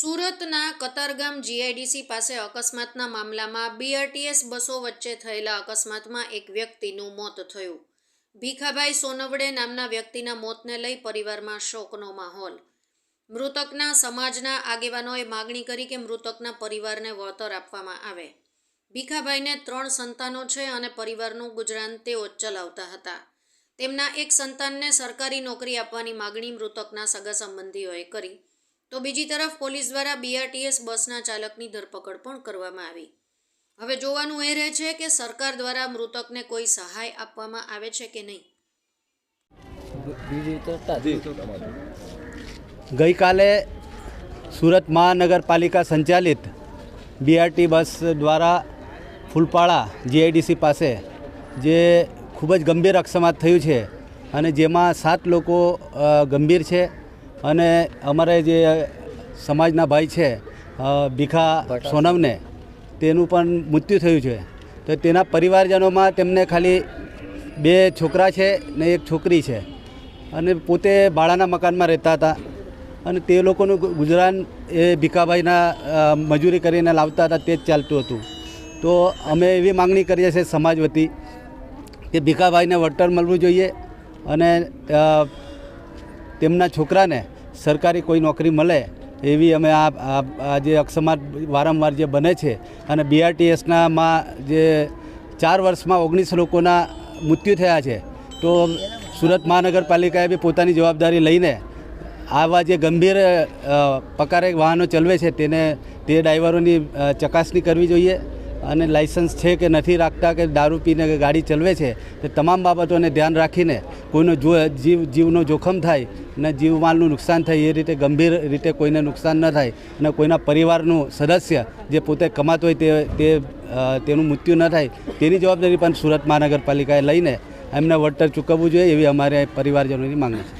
સુરતના કતારગામ જીઆઈડીસી પાસે અકસ્માતના મામલામાં બીઆરટીએસ બસો વચ્ચે થયેલા અકસ્માતમાં એક વ્યક્તિનું મોત થયું. ભીખાભાઈ સોનવડે નામના વ્યક્તિના મોતને લઈ પરિવારમાં શોકનો માહોલ. મૃતકના સમાજના આગેવાનોએ માગણી કરી કે મૃતકના પરિવારને વળતર આપવામાં આવે. ભીખાભાઈને ત્રણ સંતાનો છે અને પરિવારનું ગુજરાન તેઓ ચલાવતા હતા. તેમના એક સંતાનને સરકારી નોકરી આપવાની માગણી મૃતકના સગા સંબંધીઓએ કરી. તો બીજી તરફ પોલીસ દ્વારા બીઆરટીએસ બસના ચાલકની ધરપકડ પણ કરવામાં આવી. હવે જોવાનું એ રહે છે કે સરકાર દ્વારા મૃતકને કોઈ સહાય આપવામાં આવે છે કે નહીં? ગઈકાલે સુરત મહાનગરપાલિકા સંચાલિત બીઆરટી બસ દ્વારા ફૂલપાળા જીઆઈડીસી પાસે જે ખૂબ જ ગંભીર અકસ્માત થયું છે અને જેમાં સાત લોકો ગંભીર છે. અને અમારે જે સમાજના ભાઈ છે ભીખા સોનમને તેનું પણ મૃત્યુ થયું છે. તો તેના પરિવારજનોમાં તેમને ખાલી બે છોકરા છે ને એક છોકરી છે. અને પોતે ભાડાના મકાનમાં રહેતા હતા. અને તે લોકોનું ગુજરાન એ ભીખાભાઈના મજૂરી કરીને લાવતા હતા તે જ ચાલતું હતું. તો અમે એવી માગણી કરીએ છીએ સમાજ વતી કે ભીખાભાઈને વળતર મળવું જોઈએ અને તેમના છોકરાને સરકારી કોઈ નોકરી મળે એવી અમે આ જે અકસ્માત વારંવાર જે બને છે અને બીઆરટીએસનામાં જે ચાર વર્ષમાં ઓગણીસ લોકોના મૃત્યુ થયા છે, તો સુરત મહાનગરપાલિકાએ બી પોતાની જવાબદારી લઈને આવા જે ગંભીર પ્રકારે વાહનો ચલાવે છે તેને તે ડ્રાઈવરોની ચકાસણી કરવી જોઈએ. અને લાઇસન્સ છે કે નથી રાખતા કે દારૂ પીને કે ગાડી ચલાવે છે, તે તમામ બાબતોને ધ્યાન રાખીને કોઈનો જો જીવ, જીવનો જોખમ થાય અને જીવમાલનું નુકસાન થાય, એ રીતે ગંભીર રીતે કોઈને નુકસાન ન થાય અને કોઈના પરિવારનું સદસ્ય જે પોતે કમાતો હોય તે તે તેનું મૃત્યુ ન થાય, તેની જવાબદારી પણ સુરત મહાનગરપાલિકાએ લઈને એમને વળતર ચૂકવવું જોઈએ એવી અમારે પરિવારજનોની માંગણી છે.